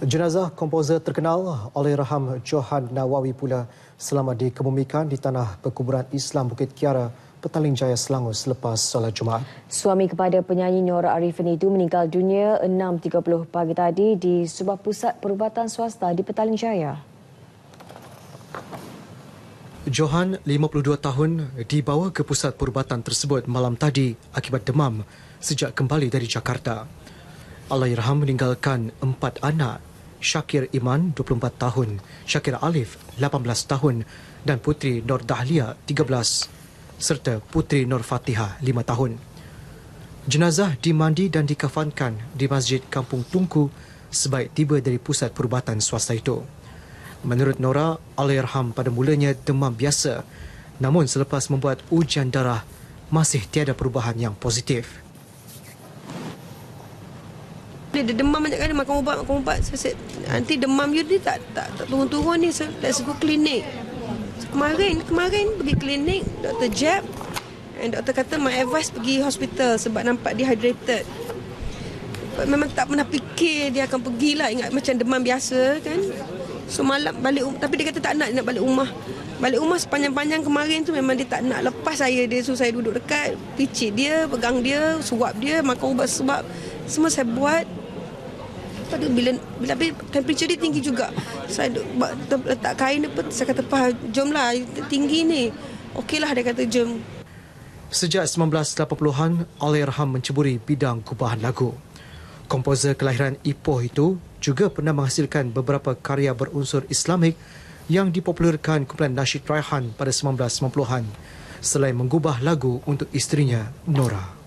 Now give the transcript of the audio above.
Jenazah komposer terkenal Allahyarham Johan Nawawi pula selamat dikebumikan di tanah perkuburan Islam Bukit Kiara, Petaling Jaya, Selangor selepas solat Jumaat. Suami kepada penyanyi Nora Arifin itu meninggal dunia 6.30 pagi tadi di sebuah pusat perubatan swasta di Petaling Jaya. Johan, 52 tahun, dibawa ke pusat perubatan tersebut malam tadi akibat demam sejak kembali dari Jakarta. Allahyarham meninggalkan empat anak Syakir Iman 24 tahun, Syakir Alif 18 tahun dan putri Nur Dahlia 13 serta putri Nur Fatihah 5 tahun. Jenazah dimandi dan dikafankan di Masjid Kampung Tungku sebaik tiba dari pusat perubatan swasta itu. Menurut Nora, Allahyarham pada mulanya demam biasa namun selepas membuat ujian darah masih tiada perubahan yang positif. Dia, dia demam banyak kali makan ubat makan ubat. Saya, nanti demam you dia tak tak, tak turun-turun ni. So, let's go klinik. So, kemarin kemarin pergi klinik doktor jab and doktor kata my advice pergi hospital sebab nampak dehydrated. Memang tak pernah fikir dia akan pergilah ingat macam demam biasa kan. So malam balik tapi dia kata tak nak nak balik rumah. Balik rumah sepanjang-panjang kemarin tu memang dia tak nak lepas saya dia suruh saya duduk dekat picit dia, pegang dia, suap dia, makan ubat sebab semua saya buat pada bila bila tapi temperature dia tinggi juga. Saya letak kain apa saya kata pah jomlah tinggi ni. Okeylah dia kata jom. Sejak 1980-an, Allahyarham menceburi bidang gubahan lagu. Komposer kelahiran Ipoh itu juga pernah menghasilkan beberapa karya berunsur Islamik yang dipopularkan kumpulan Nasyid Raihan pada 1990-an selain menggubah lagu untuk isterinya Nora.